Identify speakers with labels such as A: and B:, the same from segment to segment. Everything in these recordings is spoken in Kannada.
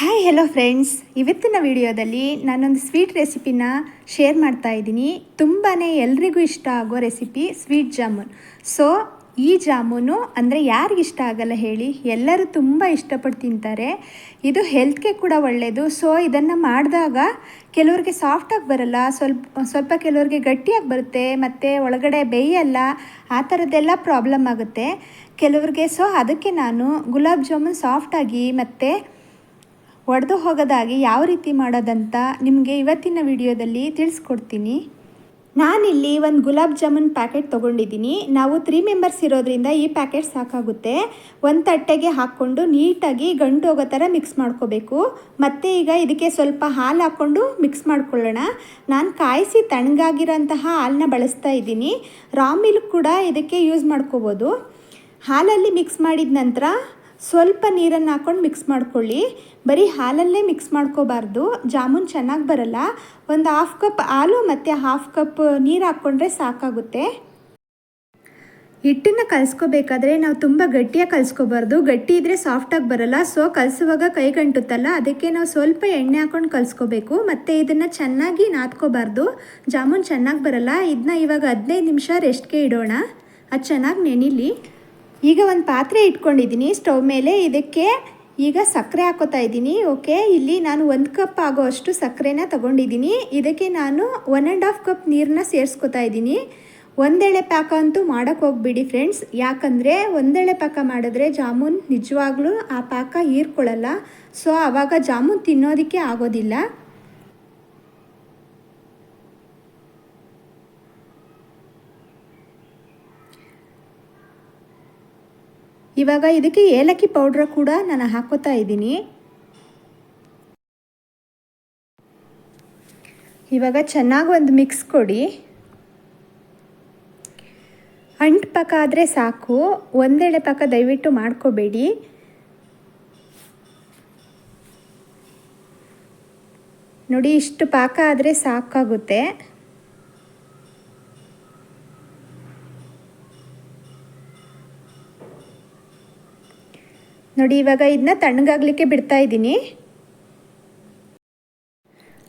A: ಹಾಯ್ ಹೆಲೋ ಫ್ರೆಂಡ್ಸ್ ಇವತ್ತಿನ ವಿಡಿಯೋದಲ್ಲಿ ನಾನೊಂದು ಸ್ವೀಟ್ ರೆಸಿಪಿನ ಶೇರ್ ಮಾಡ್ತಾ ಇದ್ದೀನಿ. ತುಂಬಾ ಎಲ್ರಿಗೂ ಇಷ್ಟ ಆಗೋ ರೆಸಿಪಿ ಸ್ವೀಟ್ ಜಾಮೂನ್. ಸೊ ಈ ಜಾಮೂನು ಅಂದರೆ ಯಾರಿಗೆ ಇಷ್ಟ ಆಗಲ್ಲ ಹೇಳಿ, ಎಲ್ಲರೂ ತುಂಬ ಇಷ್ಟಪಟ್ಟು ತಿಂತಾರೆ. ಇದು ಹೆಲ್ತ್ಗೆ ಕೂಡ ಒಳ್ಳೆಯದು ಸೊ ಇದನ್ನು ಮಾಡಿದಾಗ ಕೆಲವ್ರಿಗೆ ಸಾಫ್ಟಾಗಿ ಬರಲ್ಲ, ಸ್ವಲ್ಪ ಸ್ವಲ್ಪ ಕೆಲವ್ರಿಗೆ ಗಟ್ಟಿಯಾಗಿ ಬರುತ್ತೆ, ಮತ್ತು ಒಳಗಡೆ ಬೇಯಲ್ಲ, ಆ ಥರದ್ದೆಲ್ಲ ಪ್ರಾಬ್ಲಮ್ ಆಗುತ್ತೆ. ಕೆಲವ್ರಿಗೆ ಸೊ ಅದಕ್ಕೆ ನಾನು ಗುಲಾಬ್ ಜಾಮೂನ್ ಸಾಫ್ಟಾಗಿ ಮತ್ತು ಒಡೆದು ಹೋಗೋದಾಗಿ ಯಾವ ರೀತಿ ಮಾಡೋದಂತ ನಿಮಗೆ ಇವತ್ತಿನ ವಿಡಿಯೋದಲ್ಲಿ ತಿಳಿಸ್ಕೊಡ್ತೀನಿ. ನಾನಿಲ್ಲಿ ಒಂದು ಗುಲಾಬ್ ಜಾಮೂನ್ ಪ್ಯಾಕೆಟ್ ತೊಗೊಂಡಿದ್ದೀನಿ. ನಾವು ತ್ರೀ ಮೆಂಬರ್ಸ್ ಇರೋದ್ರಿಂದ ಈ ಪ್ಯಾಕೆಟ್ ಸಾಕಾಗುತ್ತೆ. ಒಂದು ತಟ್ಟೆಗೆ ಹಾಕ್ಕೊಂಡು ನೀಟಾಗಿ ಗಂಟು ಹೋಗೋ ಥರ ಮಿಕ್ಸ್ ಮಾಡ್ಕೋಬೇಕು. ಮತ್ತು ಈಗ ಇದಕ್ಕೆ ಸ್ವಲ್ಪ ಹಾಲು ಹಾಕ್ಕೊಂಡು ಮಿಕ್ಸ್ ಮಾಡ್ಕೊಳ್ಳೋಣ. ನಾನು ಕಾಯಿಸಿ ತಣ್ಣಗಾಗಿರೋಂತಹ ಹಾಲನ್ನ ಬಳಸ್ತಾ ಇದ್ದೀನಿ. ರಾ ಮಿಲ್ಕ್ ಕೂಡ ಇದಕ್ಕೆ ಯೂಸ್ ಮಾಡ್ಕೋಬೋದು. ಹಾಲಲ್ಲಿ ಮಿಕ್ಸ್ ಮಾಡಿದ ನಂತರ ಸ್ವಲ್ಪ ನೀರನ್ನು ಹಾಕ್ಕೊಂಡು ಮಿಕ್ಸ್ ಮಾಡ್ಕೊಳ್ಳಿ. ಬರೀ ಹಾಲಲ್ಲೇ ಮಿಕ್ಸ್ ಮಾಡ್ಕೋಬಾರ್ದು. ಜಾಮೂನ್ ಚೆನ್ನಾಗಿ ಬರಲ್ಲ. ಒಂದು ಹಾಫ್ ಕಪ್ ಹಾಲು ಮತ್ತು ಹಾಫ್ ಕಪ್ ನೀರು ಹಾಕ್ಕೊಂಡ್ರೆ ಸಾಕಾಗುತ್ತೆ. ಹಿಟ್ಟನ್ನು ಕಲಿಸ್ಕೋಬೇಕಾದ್ರೆ ನಾವು ತುಂಬ ಗಟ್ಟಿಯಾಗಿ ಕಲಿಸ್ಕೋಬಾರ್ದು. ಗಟ್ಟಿ ಇದ್ದರೆ ಸಾಫ್ಟಾಗಿ ಬರಲ್ಲ. ಸೊ ಕಲಿಸುವಾಗ ಕೈ ಗಂಟುತ್ತಲ್ಲ. ಅದಕ್ಕೆ ನಾವು ಸ್ವಲ್ಪ ಎಣ್ಣೆ ಹಾಕ್ಕೊಂಡು ಕಲಿಸ್ಕೋಬೇಕು. ಮತ್ತು ಇದನ್ನು ಚೆನ್ನಾಗಿ ನಾದ್ಕೋಬಾರ್ದು. ಜಾಮೂನ್ ಚೆನ್ನಾಗಿ ಬರಲ್ಲ. ಇದನ್ನ ಇವಾಗ ಹದಿನೈದು ನಿಮಿಷ ರೆಸ್ಟ್ಗೆ ಇಡೋಣ. ಅದು ಚೆನ್ನಾಗಿ ನೆನಿಲಿ. ಈಗ ಒಂದು ಪಾತ್ರೆ ಇಟ್ಕೊಂಡಿದ್ದೀನಿ ಸ್ಟವ್ ಮೇಲೆ. ಇದಕ್ಕೆ ಈಗ ಸಕ್ಕರೆ ಹಾಕೋತಾ ಇದ್ದೀನಿ ಓಕೆ, ಇಲ್ಲಿ ನಾನು ಒಂದು ಕಪ್ ಆಗೋ ಅಷ್ಟು ಸಕ್ಕರೆನ ತಗೊಂಡಿದ್ದೀನಿ ಇದಕ್ಕೆ ನಾನು ಒನ್ ಆ್ಯಂಡ್ ಹಾಫ್ ಕಪ್ ನೀರನ್ನ ಸೇರಿಸ್ಕೊತಾ ಇದ್ದೀನಿ ಒಂದೆಳೆ ಪಾಕ ಅಂತೂ ಮಾಡೋಕ್ಕೆ ಹೋಗ್ಬಿಡಿ ಫ್ರೆಂಡ್ಸ್ ಯಾಕಂದರೆ ಒಂದೆಳೆ ಪಾಕ ಮಾಡಿದ್ರೆ ಜಾಮೂನ್ ನಿಜವಾಗ್ಲೂ ಆ ಪಾಕ ಹೀರ್ಕೊಳ್ಳಲ್ಲ. ಸೊ ಆವಾಗ ಜಾಮೂನ್ ತಿನ್ನೋದಕ್ಕೆ ಆಗೋದಿಲ್ಲ. ಇವಾಗ ಇದಕ್ಕೆ ಏಲಕ್ಕಿ ಪೌಡ್ರ್ ಕೂಡ ನಾನು ಹಾಕೋತಾ ಇದ್ದೀನಿ. ಇವಾಗ ಚೆನ್ನಾಗಿ ಒಂದು ಮಿಕ್ಸ್ ಕೊಡಿ. ಅಂಟು ಪಾಕ ಆದರೆ ಸಾಕು. ಒಂದೆಳೆ ಪಾಕ ದಯವಿಟ್ಟು ಮಾಡ್ಕೋಬೇಡಿ. ನೋಡಿ ಇಷ್ಟು ಪಾಕ ಆದರೆ ಸಾಕಾಗುತ್ತೆ. ನೋಡಿ, ಇವಾಗ ಇದನ್ನ ತಣ್ಣಗಾಗಲಿಕ್ಕೆ ಬಿಡ್ತಾ ಇದ್ದೀನಿ.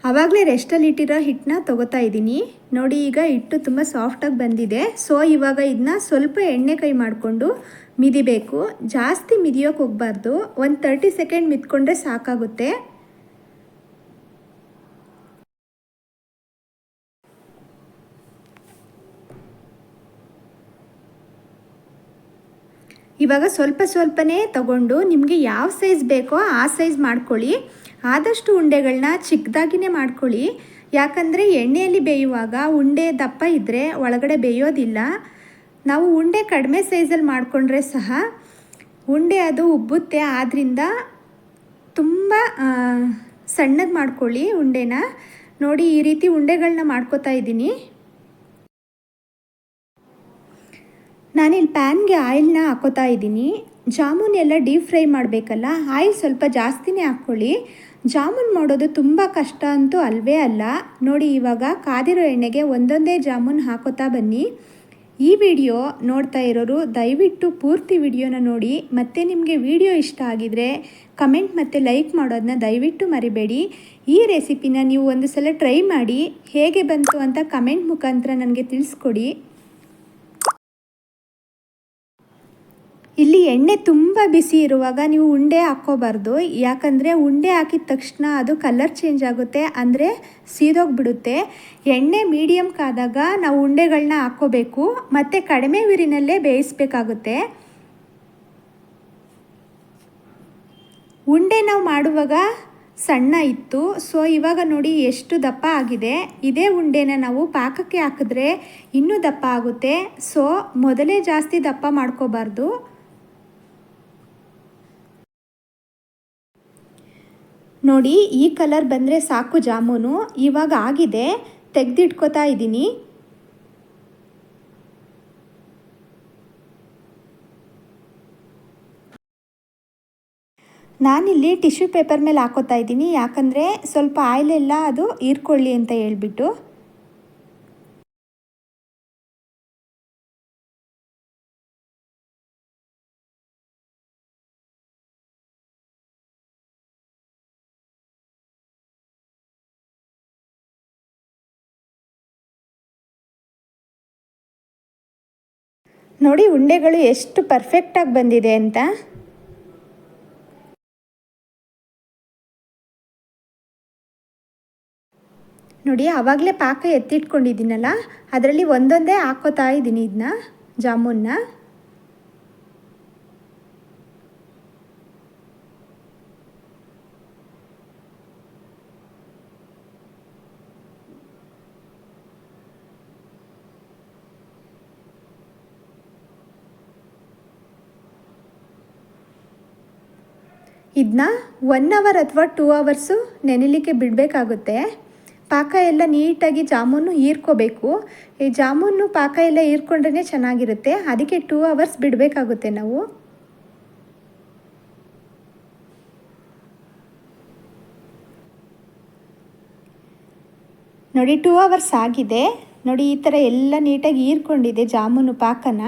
A: ಆವಾಗಲೇ ರೆಸ್ಟಲ್ಲಿ ಇಟ್ಟಿರೋ ಹಿಟ್ಟನ್ನ ತೊಗೋತಾ ಇದ್ದೀನಿ. ನೋಡಿ, ಈಗ ಹಿಟ್ಟು ತುಂಬ ಸಾಫ್ಟಾಗಿ ಬಂದಿದೆ. ಸೊ ಇವಾಗ ಇದನ್ನ ಸ್ವಲ್ಪ ಎಣ್ಣೆ ಕೈ ಮಾಡಿಕೊಂಡು ಮಿದಿಬೇಕು. ಜಾಸ್ತಿ ಮಿದಿಯೋಕೆ ಹೋಗಬಾರ್ದು. ಒಂದು ತರ್ಟಿ ಸೆಕೆಂಡ್ ಮಿದ್ಕೊಂಡ್ರೆ ಸಾಕಾಗುತ್ತೆ. ಇವಾಗ ಸ್ವಲ್ಪ ಸ್ವಲ್ಪನೇ ತಗೊಂಡು ನಿಮಗೆ ಯಾವ ಸೈಜ್ ಬೇಕೋ ಆ ಸೈಜ್ ಮಾಡ್ಕೊಳ್ಳಿ. ಆದಷ್ಟು ಉಂಡೆಗಳನ್ನ ಚಿಕ್ಕದಾಗಿನೇ ಮಾಡ್ಕೊಳ್ಳಿ. ಯಾಕಂದರೆ ಎಣ್ಣೆಯಲ್ಲಿ ಬೇಯುವಾಗ ಉಂಡೆ ದಪ್ಪ ಇದ್ದರೆ ಒಳಗಡೆ ಬೇಯೋದಿಲ್ಲ. ನಾವು ಉಂಡೆ ಕಡಿಮೆ ಸೈಜಲ್ಲಿ ಮಾಡಿಕೊಂಡ್ರೆ ಸಹ ಉಂಡೆ ಅದು ಉಬ್ಬುತ್ತೆ. ಆದ್ದರಿಂದ ತುಂಬ ಸಣ್ಣಗೆ ಮಾಡ್ಕೊಳ್ಳಿ ಉಂಡೆನ. ನೋಡಿ ಈ ರೀತಿ ಉಂಡೆಗಳನ್ನ ಮಾಡ್ಕೋತಾ ಇದ್ದೀನಿ. ನಾನಿಲ್ಲಿ ಪ್ಯಾನ್ಗೆ ಆಯಿಲ್ನ ಹಾಕೋತಾ ಇದ್ದೀನಿ. ಜಾಮೂನ್ ಎಲ್ಲ ಡೀಪ್ ಫ್ರೈ ಮಾಡಬೇಕಲ್ಲ, ಆಯಿಲ್ ಸ್ವಲ್ಪ ಜಾಸ್ತಿನೇ ಹಾಕ್ಕೊಳ್ಳಿ. ಜಾಮೂನ್ ಮಾಡೋದು ತುಂಬ ಕಷ್ಟ ಅಂತೂ ಅಲ್ವೇ ಅಲ್ಲ. ನೋಡಿ ಇವಾಗ ಕಾದಿರೋ ಎಣ್ಣೆಗೆ ಒಂದೊಂದೇ ಜಾಮೂನ್ ಹಾಕೋತಾ ಬನ್ನಿ. ಈ ವಿಡಿಯೋ ನೋಡ್ತಾ ಇರೋರು ದಯವಿಟ್ಟು ಪೂರ್ತಿ ವಿಡಿಯೋನ ನೋಡಿ. ಮತ್ತೆ ನಿಮಗೆ ವಿಡಿಯೋ ಇಷ್ಟ ಆಗಿದರೆ ಕಮೆಂಟ್ ಮತ್ತು ಲೈಕ್ ಮಾಡೋದನ್ನ ದಯವಿಟ್ಟು ಮರಿಬೇಡಿ. ಈ ರೆಸಿಪಿನ ನೀವು ಒಂದು ಸಲ ಟ್ರೈ ಮಾಡಿ, ಹೇಗೆ ಬಂತು ಅಂತ ಕಮೆಂಟ್ ಮುಖಾಂತರ ನನಗೆ ತಿಳಿಸ್ಕೊಡಿ. ಇಲ್ಲಿ ಎಣ್ಣೆ ತುಂಬ ಬಿಸಿ ಇರುವಾಗ ನೀವು ಉಂಡೆ ಹಾಕ್ಕೋಬಾರ್ದು. ಯಾಕಂದರೆ ಉಂಡೆ ಹಾಕಿದ ತಕ್ಷಣ ಅದು ಕಲರ್ ಚೇಂಜ್ ಆಗುತ್ತೆ, ಅಂದರೆ ಸೀದೋಗ್ಬಿಡುತ್ತೆ. ಎಣ್ಣೆ ಮೀಡಿಯಮ್ ಕಾದಾಗ ನಾವು ಉಂಡೆಗಳನ್ನ ಹಾಕ್ಕೋಬೇಕು, ಮತ್ತು ಕಡಿಮೆ ಉರಿನಲ್ಲೇ ಬೇಯಿಸ್ಬೇಕಾಗುತ್ತೆ. ಉಂಡೆ ನಾವು ಮಾಡುವಾಗ ಸಣ್ಣ ಇತ್ತು ಸೊ ಇವಾಗ ನೋಡಿ ಎಷ್ಟು ದಪ್ಪ ಆಗಿದೆ. ಇದೇ ಉಂಡೆನ ನಾವು ಪಾಕಕ್ಕೆ ಹಾಕಿದ್ರೆ ಇನ್ನೂ ದಪ್ಪ ಆಗುತ್ತೆ. ಸೊ ಮೊದಲೇ ಜಾಸ್ತಿ ದಪ್ಪ ಮಾಡ್ಕೋಬಾರ್ದು. ನೋಡಿ, ಈ ಕಲರ್ ಬಂದರೆ ಸಾಕು ಜಾಮೂನು. ಇವಾಗ ಆಗಿದೆ. ತೆಗೆದಿಟ್ಕೋತಾ ಇದ್ದೀನಿ. ನಾನಿಲ್ಲಿ ಟಿಶ್ಯೂ ಪೇಪರ್ ಮೇಲೆ ಹಾಕೋತಾ ಇದ್ದೀನಿ. ಯಾಕಂದರೆ ಸ್ವಲ್ಪ ಆಯಿಲೆಲ್ಲ ಅದು ಹೀರ್ಕೊಳ್ಳಿ ಅಂತ ಹೇಳ್ಬಿಟ್ಟು. ನೋಡಿ, ಉಂಡೆಗಳು ಎಷ್ಟು ಪರ್ಫೆಕ್ಟಾಗಿ ಬಂದಿದೆ ಅಂತ. ನೋಡಿ, ಆವಾಗಲೇ ಪಾಕ ಎತ್ತಿಟ್ಕೊಂಡಿದ್ದೀನಲ್ಲ, ಅದರಲ್ಲಿ ಒಂದೊಂದೇ ಹಾಕೋತಾ ಇದ್ದೀನಿ ಇದನ್ನ ಜಾಮೂನ್ನ ಇದನ್ನ ಒನ್ ಅವರ್ ಅಥವಾ ಟೂ ಅವರ್ಸು ನೆನೆಲಿಕ್ಕೆ ಬಿಡಬೇಕಾಗುತ್ತೆ. ಪಾಕ ಎಲ್ಲ ನೀಟಾಗಿ ಜಾಮೂನು ಹೀರ್ಕೋಬೇಕು. ಈ ಜಾಮೂನು ಪಾಕ ಎಲ್ಲ ಹೀರ್ಕೊಂಡ್ರೆ ಚೆನ್ನಾಗಿರುತ್ತೆ. ಅದಕ್ಕೆ ಟೂ ಅವರ್ಸ್ ಬಿಡಬೇಕಾಗುತ್ತೆ ನಾವು. ನೋಡಿ ಟೂ ಅವರ್ಸ್ ಆಗಿದೆ. ನೋಡಿ, ಈ ಥರ ಎಲ್ಲ ನೀಟಾಗಿ ಹೀರ್ಕೊಂಡಿದೆ ಜಾಮೂನು ಪಾಕನ.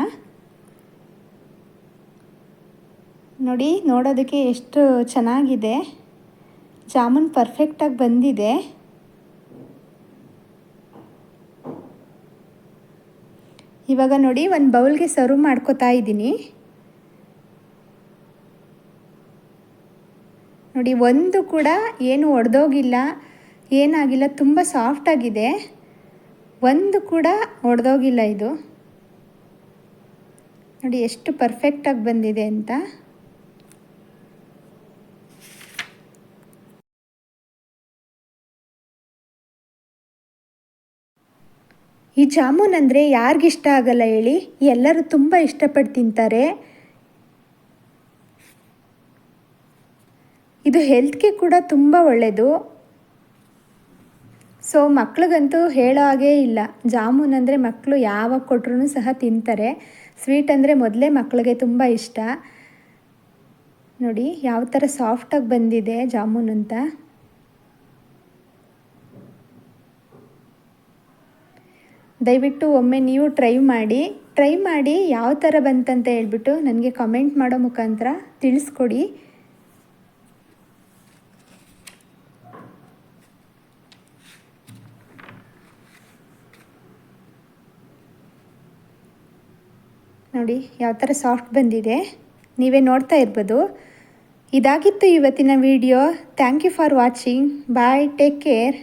A: ನೋಡಿ, ನೋಡೋದಕ್ಕೆ ಎಷ್ಟು ಚೆನ್ನಾಗಿದೆ. ಜಾಮೂನ್ ಪರ್ಫೆಕ್ಟಾಗಿ ಬಂದಿದೆ. ಇವಾಗ ನೋಡಿ, ಒಂದು ಬೌಲ್ಗೆ ಸರ್ವ್ ಮಾಡ್ಕೋತಾ ಇದ್ದೀನಿ. ನೋಡಿ, ಒಂದು ಕೂಡ ಏನು ಒಡೆದೋಗಿಲ್ಲ, ಏನಾಗಿಲ್ಲ, ತುಂಬ ಸಾಫ್ಟಾಗಿದೆ ಒಂದು ಕೂಡ ಒಡೆದೋಗಿಲ್ಲ ಇದು. ನೋಡಿ, ಎಷ್ಟು ಪರ್ಫೆಕ್ಟಾಗಿ ಬಂದಿದೆ ಅಂತ. ಈ ಜಾಮೂನ್ ಅಂದರೆ ಯಾರಿಗಿಷ್ಟ ಆಗಲ್ಲ ಹೇಳಿ. ಎಲ್ಲರೂ ತುಂಬ ಇಷ್ಟಪಟ್ಟು ತಿಂತಾರೆ. ಇದು ಹೆಲ್ತ್ಗೆ ಕೂಡ ತುಂಬ ಒಳ್ಳೆಯದು ಸೊ ಮಕ್ಳಿಗಂತೂ ಹೇಳೋ ಹಾಗೇ ಇಲ್ಲ. ಜಾಮೂನ್ ಅಂದರೆ ಮಕ್ಕಳು ಯಾವಾಗ ಕೊಟ್ರೂ ಸಹ ತಿಂತಾರೆ. ಸ್ವೀಟ್ ಅಂದರೆ ಮೊದಲೇ ಮಕ್ಕಳಿಗೆ ತುಂಬ ಇಷ್ಟ. ನೋಡಿ ಯಾವ ಥರ ಸಾಫ್ಟಾಗಿ ಬಂದಿದೆ ಜಾಮೂನ್ ಅಂತ. ದಯವಿಟ್ಟು ಒಮ್ಮೆ ನೀವು ಟ್ರೈ ಮಾಡಿ ಟ್ರೈ ಮಾಡಿ ಯಾವ ಥರ ಬಂತಂತ ಹೇಳ್ಬಿಟ್ಟು ನನಗೆ ಕಮೆಂಟ್ ಮಾಡೋ ಮುಖಾಂತರ ತಿಳಿಸ್ಕೊಡಿ. ನೋಡಿ ಯಾವ ಥರ ಸಾಫ್ಟ್ ಬಂದಿದೆ. ನೀವೇ ನೋಡ್ತಾ ಇರ್ಬೋದು. ಇದಾಗಿತ್ತು ಇವತ್ತಿನ video thank you for watching bye take care